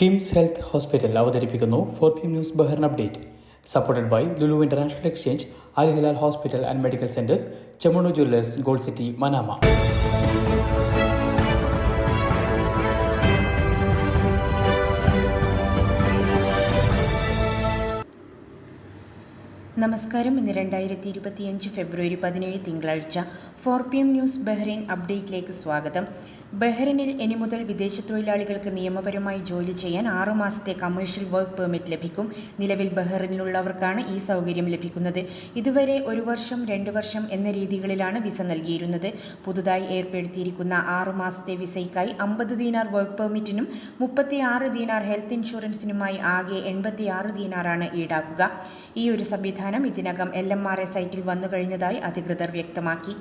KIMS health hospital അവതരിപ്പിക്കുന്നു four P news Bahrain update. Supported by Lulu international exchange Al hospital and medical centres Chemmanur jewellers gold city Manama. നമസ്കാരം. ഇന്ന് രണ്ടായിരത്തി ഇരുപത്തിയഞ്ച് ഫെബ്രുവരി പതിനേഴ് തിങ്കളാഴ്ച four P M news Bahrain അപ്ഡേറ്റിലേക്ക് സ്വാഗതം. ബഹ്റൈനിൽ ഇനി മുതൽ വിദേശ തൊഴിലാളികൾക്ക് നിയമപരമായി ജോലി ചെയ്യാൻ ആറു മാസത്തെ കമേഴ്ഷ്യൽ വർക്ക് പെർമിറ്റ് ലഭിക്കും. നിലവിൽ ബഹ്റിനിലുള്ളവർക്കാണ് ഈ സൗകര്യം ലഭിക്കുന്നത്. ഇതുവരെ ഒരു വർഷം രണ്ട് വർഷം എന്ന രീതികളിലാണ് വിസ നൽകിയിരുന്നത്. പുതുതായി ഏർപ്പെടുത്തിയിരിക്കുന്ന ആറു മാസത്തെ വിസയ്ക്കായി അമ്പത് ദീനാർ വർക്ക് പെർമിറ്റിനും മുപ്പത്തി ആറ് ദീനാർ ഹെൽത്ത് ഇൻഷുറൻസിനുമായി ആകെ എൺപത്തി ആറ് ദീനാറാണ് ഈടാക്കുക. ഈ ഒരു സംവിധാനം ഇതിനകം എൽ എം ആർ എ സൈറ്റിൽ വന്നു കഴിഞ്ഞതായി അധികൃതർ വ്യക്തമാക്കി.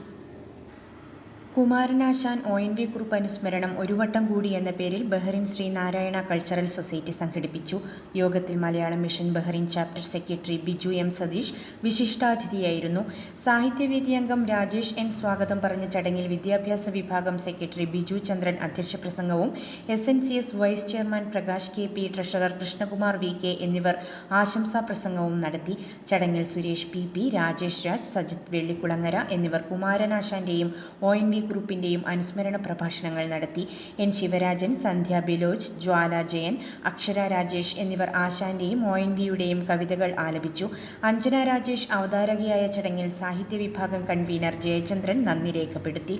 Kumaranasan O N V Kurup അനുസ്മരണം ഒരു വട്ടം കൂടി എന്ന പേരിൽ ബഹ്റിൻ ശ്രീനാരായണ കൾച്ചറൽ സൊസൈറ്റി സംഘടിപ്പിച്ചു. യോഗത്തിൽ Malayalam mission Bahrain chapter secretary Biju M Satheesh വിശിഷ്ടാതിഥിയായിരുന്നു. സാഹിത്യവേദി അംഗം രാജേഷ് എൻ സ്വാഗതം പറഞ്ഞ ചടങ്ങിൽ വിദ്യാഭ്യാസ വിഭാഗം സെക്രട്ടറി ബിജു ചന്ദ്രൻ അധ്യക്ഷ പ്രസംഗവും S N C S vice chairman Prakash K P treasurer Krishnakumar V K എന്നിവർ ആശംസാ പ്രസംഗവും നടത്തി. ചടങ്ങിൽ സുരേഷ് പി പി രാജേഷ് രാജ് സജിത് വെള്ളിക്കുളങ്ങര എന്നിവർ കുമാരനാശാന്റെയും ഒ എൻ വി ഗ്രൂപ്പിന്റെയും അനുസ്മരണ പ്രഭാഷണങ്ങൾ നടത്തി. എൻ. ശിവരാജൻ സന്ധ്യ ബിലോജ് ജ്വാല ജയൻ അക്ഷര രാജേഷ് എന്നിവർ ആശാന്റെയും ഒ എൻ വിയുടെയും കവിതകൾ ആലപിച്ചു. അഞ്ജന രാജേഷ് അവതാരകയായ ചടങ്ങിൽ സാഹിത്യ വിഭാഗം കൺവീനർ ജയചന്ദ്രൻ നന്ദി രേഖപ്പെടുത്തി.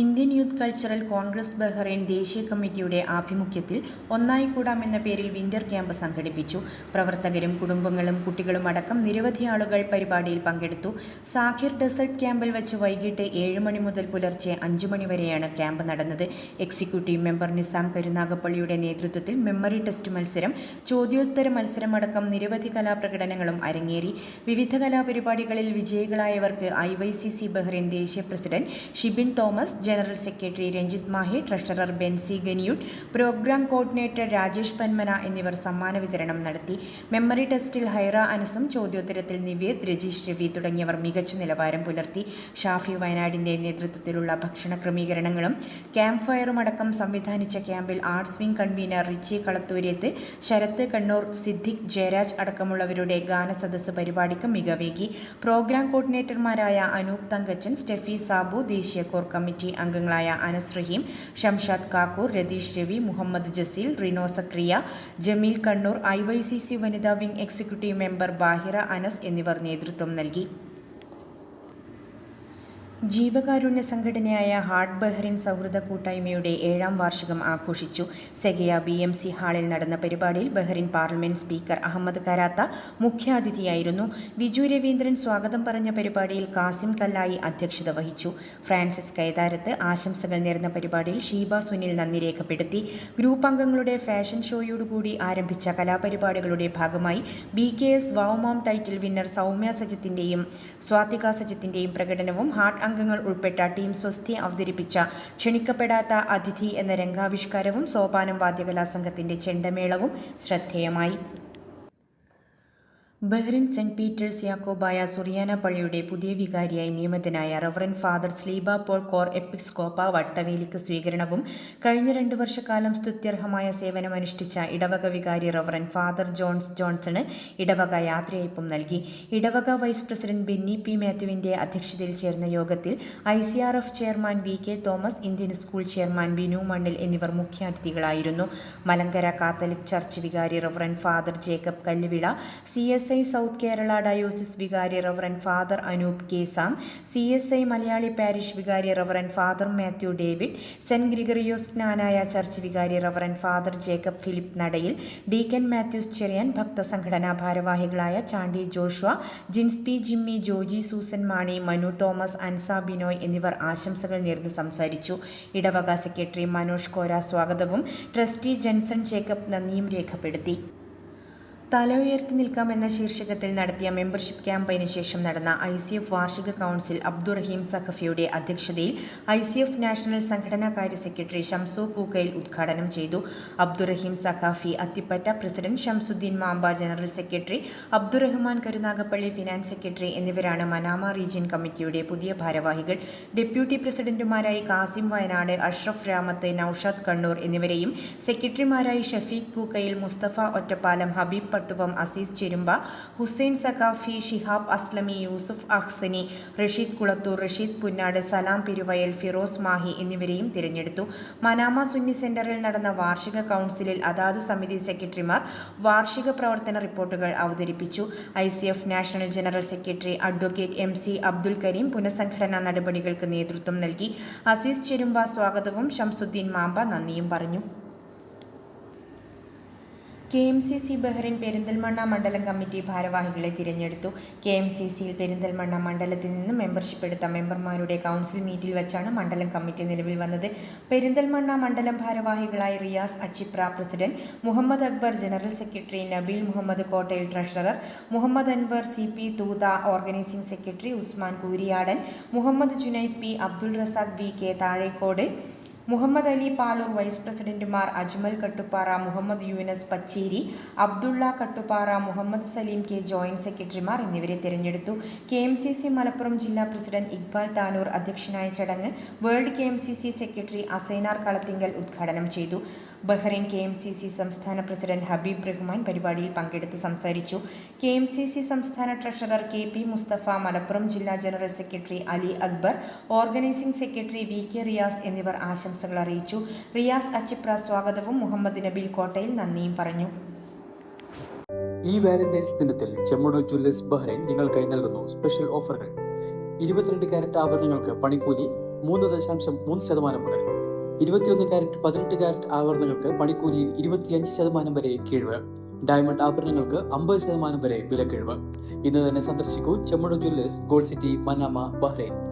Indian youth cultural congress Bahrain ദേശീയ കമ്മിറ്റിയുടെ ആഭിമുഖ്യത്തിൽ ഒന്നായി കൂടാം എന്ന പേരിൽ വിന്റർ ക്യാമ്പ് സംഘടിപ്പിച്ചു. പ്രവർത്തകരും കുടുംബങ്ങളും കുട്ടികളും അടക്കം നിരവധി ആളുകൾ പരിപാടിയിൽ പങ്കെടുത്തു. സാഖിർ ഡെസേർട്ട് ക്യാമ്പിൽ വെച്ച് വൈകിട്ട് ഏഴ് മണി മുതൽ പുലർച്ചെ അഞ്ചു മണിവരെയാണ് ക്യാമ്പ് നടന്നത്. എക്സിക്യൂട്ടീവ് മെമ്പർ നിസാം കരുനാഗപ്പള്ളിയുടെ നേതൃത്വത്തിൽ മെമ്മറി ടെസ്റ്റ് മത്സരം ചോദ്യോത്തര മത്സരമടക്കം നിരവധി കലാപ്രകടനങ്ങളും അരങ്ങേറി. വിവിധ കലാപരിപാടികളിൽ വിജയികളായവർക്ക് I Y C C Bahrain ദേശീയ president Shibin Thomas general secretary Ranjith Mahe treasurer Bency Ganiyutt program coordinator Rajesh Panmana എന്നിവർ സമ്മാന വിതരണം നടത്തി. മെമ്മറി ടെസ്റ്റിൽ ഹൈറ അനസും ചോദ്യോത്തരത്തിൽ നിവേദ് രജീഷ് രവി തുടങ്ങിയവർ മികച്ച നിലവാരം പുലർത്തി. ഷാഫി വയനാടിന്റെ നേതൃത്വത്തിലുള്ള ഭക്ഷണ ക്രമീകരണങ്ങളും ക്യാമ്പ് ഫയറും അടക്കം സംവിധാനിച്ച ക്യാമ്പിൽ arts wing convener Richie Kalathooriyath Sarath Kannur Siddique Jayaraj അടക്കമുള്ളവരുടെ ഗാനസദസ്സ് പരിപാടിക്ക് മികവേകി. പ്രോഗ്രാം കോർഡിനേറ്റർമാരായ അനൂപ് തങ്കച്ചൻ സ്റ്റെഫി സാബു ദേശീയ കോർ കമ്മിറ്റി അംഗങ്ങളായ Anas Raheem Shamshad Kakkur Ratheesh Ravi Muhammad Jaseel Rino Zakariya Jameel Kannur I Y C C വനിതാ wing executive member Bahira Anas എന്നിവർ നേതൃത്വം നൽകി. ജീവകാരുണ്യ സംഘടനയായ ഹാർട്ട് ബഹ്റിൻ സൗഹൃദ കൂട്ടായ്മയുടെ ഏഴാം വാർഷികം ആഘോഷിച്ചു. സെഗയ ബി എം സി ഹാളിൽ നടന്ന പരിപാടിയിൽ Bahrain parliament speaker Ahmed Qarata മുഖ്യാതിഥിയായിരുന്നു. Viju Raveendran സ്വാഗതം പറഞ്ഞ പരിപാടിയിൽ കാസിം കല്ലായി അധ്യക്ഷത വഹിച്ചു. ഫ്രാൻസിസ് കൈതാരത്ത് ആശംസകൾ നേർന്ന പരിപാടിയിൽ ഷീബ സുനിൽ നന്ദി രേഖപ്പെടുത്തി. ഗ്രൂപ്പ് അംഗങ്ങളുടെ ഫാഷൻ ഷോയോടുകൂടി ആരംഭിച്ച കലാപരിപാടികളുടെ ഭാഗമായി ബി കെ എസ് വാവുമാം ടൈറ്റിൽ വിന്നർ സൗമ്യ സജിത്തിന്റെയും സ്വാതിക സജിത്തിന്റെയും പ്രകടനവും ഹാർട്ട് അംഗങ്ങൾ ഉൾപ്പെട്ട ടീം സ്വസ്തി അവതരിപ്പിച്ച ക്ഷണിക്കപ്പെടാത്ത അതിഥി എന്ന രംഗാവിഷ്കാരവും സോപാനം വാദ്യകലാ സംഘത്തിന്റെ ചെണ്ടമേളവും ശ്രദ്ധേയമായി. Bahrain Saint Peter's Yakobaya Suriyani പള്ളിയുടെ പുതിയ വികാരിയായി നിയമത്തിനായ reverend father Sleeba Paul cor episcopa വട്ടവേലിക്ക് സ്വീകരണവും കഴിഞ്ഞ രണ്ടു വർഷക്കാലം സ്തുത്യർഹമായ സേവനമനുഷ്ഠിച്ച ഇടവക വികാരി റവറൻ ഫാദർ ജോൺസ് ജോൺസണ് ഇടവക യാത്രയയപ്പും നൽകി. ഇടവക വൈസ് പ്രസിഡന്റ് ബെന്നി പി മാത്യുവിന്റെ അധ്യക്ഷതയിൽ ചേർന്ന യോഗത്തിൽ I C R F chairman V K Thomas Indian school chairman Binu Mannil എന്നിവർ മുഖ്യാതിഥികളായിരുന്നു. മലങ്കര കാത്തലിക് ചർച്ച് വികാരി reverend father Jacob Kalluvila C S I South Kerala diocese വികാരി reverend father Anoop K Sam S I Malayali parish വികാരി reverend father Mathew David saint Gregorios Knanaya church വികാരി reverend father Jacob Philip Nadayil deacon Mathews Cheriyan ഭക്തസംഘടനാ ഭാരവാഹികളായ Chandy Joshua Jins P Jimmy Joji Susan Mani Manu Thomas Ansa Binoy എന്നിവർ ആശംസകൾ നേർന്ന് സംസാരിച്ചു. ഇടവക secretary Manoj കോര സ്വാഗതവും ട്രസ്റ്റി ജെൻസൺ ജേക്കബ് നന്ദിയും രേഖപ്പെടുത്തി. തല ഉയർത്തി നിൽക്കാം എന്ന ശീർഷകത്തിൽ നടത്തിയ മെമ്പർഷിപ്പ് ക്യാമ്പയിന് ശേഷം നടന്ന ഐ സി എഫ് വാർഷിക കൗൺസിൽ അബ്ദുറഹീം സഖഫിയുടെ അധ്യക്ഷതയിൽ ഐ സി എഫ് നാഷണൽ സംഘടനാകാര്യ സെക്രട്ടറി ഷംസു പൂക്കയിൽ ഉദ്ഘാടനം ചെയ്തു. Abdurahim Saqafi Athippatta president Shamsudheen Mamba general secretary Abdurahman Karunagappally finance secretary എന്നിവരാണ് മനാമ റീജിയൻ കമ്മിറ്റിയുടെ പുതിയ ഭാരവാഹികൾ. ഡെപ്യൂട്ടി പ്രസിഡന്റുമാരായി കാസിം വയനാട് അഷ്റഫ് രാമത്ത് നൌഷാദ് കണ്ണൂർ എന്നിവരെയും സെക്രട്ടറിമാരായി ഷഫീഖ് പൂക്കയിൽ മുസ്തഫ ഒറ്റപ്പാലം ഹബീബ് പട്ടുവം അസീസ് ചെരുമ്പ ഹുസൈൻ സഖാഫി ഷിഹാബ് അസ്ലമി യൂസുഫ് അഹ്സനി റഷീദ് കുളത്തൂർ റഷീദ് പുന്നാട് സലാം പെരുവയൽ ഫിറോസ് മാഹി എന്നിവരെയും തിരഞ്ഞെടുത്തു. മനാമ സുന്നി സെന്ററിൽ നടന്ന വാർഷിക കൗൺസിലിൽ അതാത് സമിതി സെക്രട്ടറിമാർ വാർഷിക പ്രവർത്തന റിപ്പോർട്ടുകൾ അവതരിപ്പിച്ചു. I C F national general secretary advocate M C Abdul Kareem പുനഃസംഘടനാ നടപടികൾക്ക് നേതൃത്വം നൽകി. അസീസ് ചെരുമ്പ സ്വാഗതവും ഷംസുദ്ദീൻ മാമ്പ നന്ദിയും പറഞ്ഞു. K M C C Bahrain Perinthalmanna മണ്ഡലം കമ്മിറ്റി ഭാരവാഹികളെ തിരഞ്ഞെടുത്തു. കെ എം സി സിയിൽ പെരിന്തൽമണ്ണ മണ്ഡലത്തിൽ നിന്ന് മെമ്പർഷിപ്പ് എടുത്ത മെമ്പർമാരുടെ കൗൺസിൽ മീറ്റിൽ വെച്ചാണ് മണ്ഡലം കമ്മിറ്റി നിലവിൽ വന്നത്. പെരിന്തൽമണ്ണ മണ്ഡലം ഭാരവാഹികളായി Riyas Achipra president Muhammad Akbar general secretary Nabeel Muhammad Kottayil treasurer Muhammad Anwar C P Thootha organizing secretary Usman Kooriyadan Muhammad Junaid P Abdul Razak V K Thazhekode Muhammad Ali Paloor vice പ്രസിഡന്റുമാർ Ajmal Kattuppara Muhammad Yunus Pacheri Abdulla Kattuppara Muhammad Saleem K joint സെക്രട്ടറിമാർ എന്നിവരെ തിരഞ്ഞെടുത്തു. K M C C Malappuram ജില്ലാ president Iqbal Tanur അധ്യക്ഷനായ ചടങ്ങ് world K M C C secretary Asainar Kalathingal ഉദ്ഘാടനം ചെയ്തു. Bahrain K M C C സംസ്ഥാന പ്രസിഡന്റ് ഹബീബ് റഹ്മാൻ പരിപാടിയിൽ പങ്കെടുത്ത് സംസാരിച്ചു. കെ എം സി സി സംസ്ഥാന treasurer K P Mustafa Malappuram ജില്ലാ general secretary Ali Akbar organizing secretary V K Riyas എന്നിവർ ആശംസകൾ അറിയിച്ചു. റിയാസ് അച്ചിപ്ര സ്വാഗതവും മുഹമ്മദ് നബീൽ കോട്ടയിൽ നന്ദിയും പറഞ്ഞു. ഈ വാലന്റൈൻസ് ദിനത്തിൽ ചെമ്മണോ ജ്വല്ലേഴ്സ് ബഹ്റൈൻ നിങ്ങൾക്കായി നൽകുന്നു സ്പെഷ്യൽ ഓഫറുകൾ. ഇരുപത്തിരണ്ട് കാരറ്റ് ആഭരണങ്ങൾക്ക് പണിക്കൂലി മൂന്ന് ദശാംശം മൂന്ന് ശതമാനം മുതൽ ഇരുപത്തിയൊന്ന് കാരറ്റ് പതിനെട്ട് കാരറ്റ് ആഭരണങ്ങൾക്ക് പണിക്കൂലിയിൽ ഇരുപത്തിയഞ്ച് ശതമാനം വരെ കിഴിവ്. ഡയമണ്ട് ആഭരണങ്ങൾക്ക് അമ്പത് ശതമാനം വരെ വിലക്കിഴിവ്. ഇന്ന് തന്നെ സന്ദർശിക്കൂ Chemmanur jewellers gold city Manama Bahrain.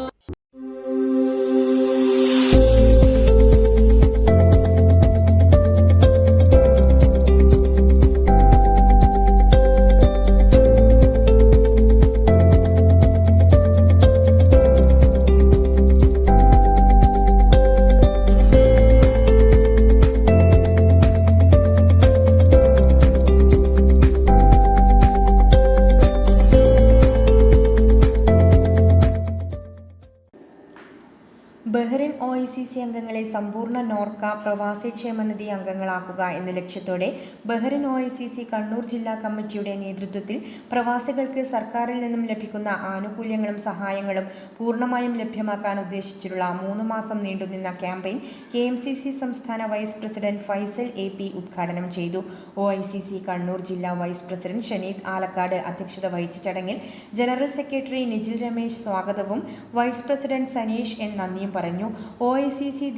പ്രവാസി ക്ഷേമനിധി അംഗങ്ങളാക്കുക എന്ന ലക്ഷ്യത്തോടെ ബഹ്റിൻ ഒ കണ്ണൂർ ജില്ലാ കമ്മിറ്റിയുടെ നേതൃത്വത്തിൽ പ്രവാസികൾക്ക് സർക്കാരിൽ നിന്നും ലഭിക്കുന്ന ആനുകൂല്യങ്ങളും സഹായങ്ങളും പൂർണമായും ലഭ്യമാക്കാൻ ഉദ്ദേശിച്ചിട്ടുള്ള മൂന്ന് മാസം നീണ്ടുനിന്ന campaign K M C C സംസ്ഥാന vice president Faisal A P ഉദ്ഘാടനം ചെയ്തു. ഒ കണ്ണൂർ ജില്ലാ വൈസ് പ്രസിഡന്റ് ഷനീദ് ആലക്കാട് അധ്യക്ഷത വഹിച്ച ചടങ്ങിൽ ജനറൽ സെക്രട്ടറി നിജിൽ രമേശ് സ്വാഗതവും വൈസ് പ്രസിഡന്റ് സനീഷ് എൻ നന്ദിയും പറഞ്ഞു. ഒ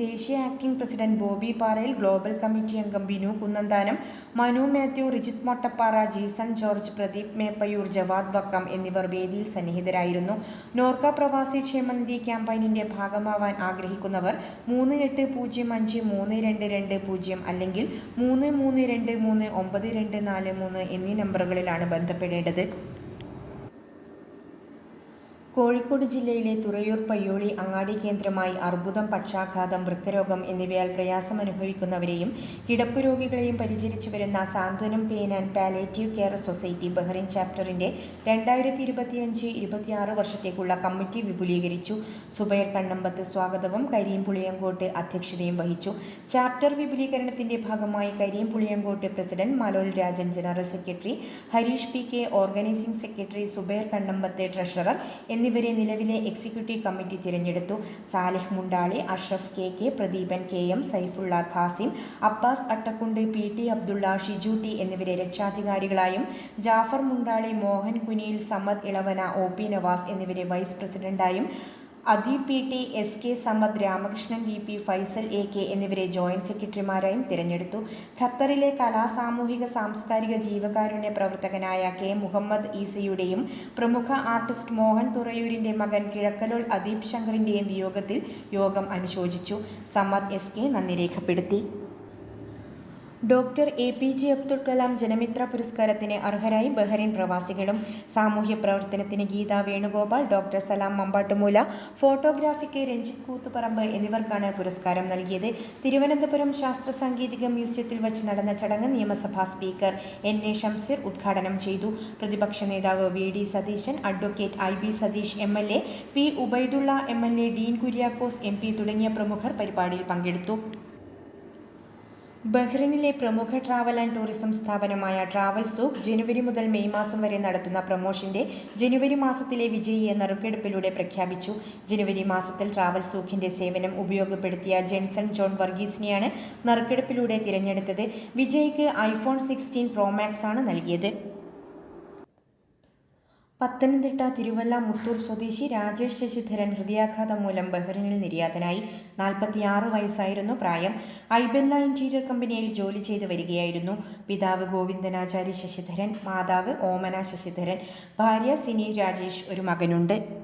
ദേശീയ acting president Parayil global committee അംഗം ബിനു കുന്നന്താനം മനു മാത്യു റിജിത് മൊട്ടപ്പാറ ജീസൺ ജോർജ് പ്രദീപ് മേപ്പയൂർ ജവാദ് വക്കം എന്നിവർ വേദിയിൽ സന്നിഹിതരായിരുന്നു. നോർക്ക പ്രവാസി ക്ഷേമനിധി ക്യാമ്പയിനിന്റെ ഭാഗമാവാൻ ആഗ്രഹിക്കുന്നവർ മൂന്ന് എട്ട് പൂജ്യം അഞ്ച് മൂന്ന് രണ്ട് രണ്ട് പൂജ്യം അല്ലെങ്കിൽ മൂന്ന് മൂന്ന് രണ്ട് മൂന്ന് ഒമ്പത് രണ്ട് നാല് മൂന്ന് എന്നീ നമ്പറുകളിലാണ് ബന്ധപ്പെടേണ്ടത്. കോഴിക്കോട് ജില്ലയിലെ തുറയൂർ പയ്യോളി അങ്ങാടി കേന്ദ്രമായി അർബുദം പക്ഷാഘാതം വൃക്കരോഗം എന്നിവയാൽ പ്രയാസം അനുഭവിക്കുന്നവരെയും കിടപ്പ് രോഗികളെയും പരിചരിച്ചു വരുന്ന Santhwanam pain and palliative care society Bahrain ചാപ്റ്ററിന്റെ രണ്ടായിരത്തി ഇരുപത്തിയഞ്ച് ഇരുപത്തിയാറ് വർഷത്തേക്കുള്ള കമ്മിറ്റി വിപുലീകരിച്ചു. സുബൈർ കണ്ണമ്പത്ത് സ്വാഗതവും കരീം പുളിയങ്കോട്ട് അധ്യക്ഷതയും വഹിച്ചു. ചാപ്റ്റർ വിപുലീകരണത്തിന്റെ ഭാഗമായി Karim Puliyankot president Malol Rajan general secretary Harish P K organizing secretary Subair Kannampath treasurer എന്നിവരെ നിലവിലെ എക്സിക്യൂട്ടീവ് കമ്മിറ്റി തിരഞ്ഞെടുത്തു. Salih Mundali Ashraf K K Pradeepan K M Saifulla Qasim Abbas Attakkund P T Abdulla Shiju T എന്നിവരെ രക്ഷാധികാരികളായും Jafar Mundali Mohan Kuniyil Samad Elavana O P Navas എന്നിവരെ vice പ്രസിഡന്റായും Adeeb P T S K Samad Ramakrishnan V P Faisal A K എന്നിവരെ joint സെക്രട്ടറിമാരായും തിരഞ്ഞെടുത്തു. ഖത്തറിലെ കലാ സാമൂഹിക സാംസ്കാരിക ജീവകാരുണ്യ പ്രവർത്തകനായ കെ മുഹമ്മദ് ഈസയുടെയും പ്രമുഖ ആർട്ടിസ്റ്റ് മോഹൻ തുറയൂരിന്റെ മകൻ കിഴക്കലോൾ അദീപ് ശങ്കറിന്റെയും വിയോഗത്തിൽ യോഗം അനുശോചിച്ചു. സമദ് എസ് കെ നന്ദി രേഖപ്പെടുത്തി. Doctor A P J Abdul Kalam Janamitra പുരസ്കാരത്തിന് അർഹരായി ബഹ്റൈൻ പ്രവാസികളും. സാമൂഹ്യ പ്രവർത്തനത്തിന് ഗീത വേണുഗോപാൽ ഡോക്ടർ സലാം മമ്പാട്ടുമൂല ഫോട്ടോഗ്രാഫിക്ക് രഞ്ജിത്ത് കൂത്തുപറമ്പ് എന്നിവർക്കാണ് പുരസ്കാരം നൽകിയത്. തിരുവനന്തപുരം ശാസ്ത്ര സാങ്കേതിക മ്യൂസിയത്തിൽ വച്ച് നടന്ന ചടങ്ങ് നിയമസഭാ സ്പീക്കർ എൻ എ ഷംസീർ ഉദ്ഘാടനം ചെയ്തു. പ്രതിപക്ഷ നേതാവ് V D Satheesan advocate I B Satheesh M L A P Ubaidulla M L A Dean Kuriakose M P തുടങ്ങിയ പ്രമുഖർ പരിപാടിയിൽ പങ്കെടുത്തു. ബഹ്റിനിലെ പ്രമുഖ ട്രാവൽ ആൻഡ് ടൂറിസം സ്ഥാപനമായ ട്രാവൽ സൂക്ക് ജനുവരി മുതൽ മെയ് മാസം വരെ നടത്തുന്ന പ്രമോഷന്റെ ജനുവരി മാസത്തിലെ വിജയി എന്ന നറുക്കെടുപ്പിലൂടെ പ്രഖ്യാപിച്ചു. ജനുവരി മാസത്തിൽ ട്രാവൽ സൂക്കിന്റെ സേവനം ഉപയോഗപ്പെടുത്തിയ ജെൻസൺ ജോൺ വർഗീസിനെയാണ് നറുക്കെടുപ്പിലൂടെ തിരഞ്ഞെടുത്തത്. വിജയിക്ക് ഐഫോൺ സിക്സ്റ്റീൻ പ്രോമാക്സ് ആണ് നൽകിയത്. പത്തനംതിട്ട തിരുവല്ല മുത്തൂർ സ്വദേശി രാജേഷ് ശശിധരൻ ഹൃദയാഘാതം മൂലം ബഹ്റിനിൽ നിര്യാതനായി. നാൽപ്പത്തിയാറ് വയസ്സായിരുന്നു പ്രായം. ഐബെല്ല ഇന്റീരിയർ കമ്പനിയിൽ ജോലി ചെയ്തു വരികയായിരുന്നു. പിതാവ് ഗോവിന്ദനാചാരി ശശിധരൻ മാതാവ് ഓമന ശശിധരൻ ഭാര്യ സിനി രാജേഷ് ഒരു മകനുണ്ട്.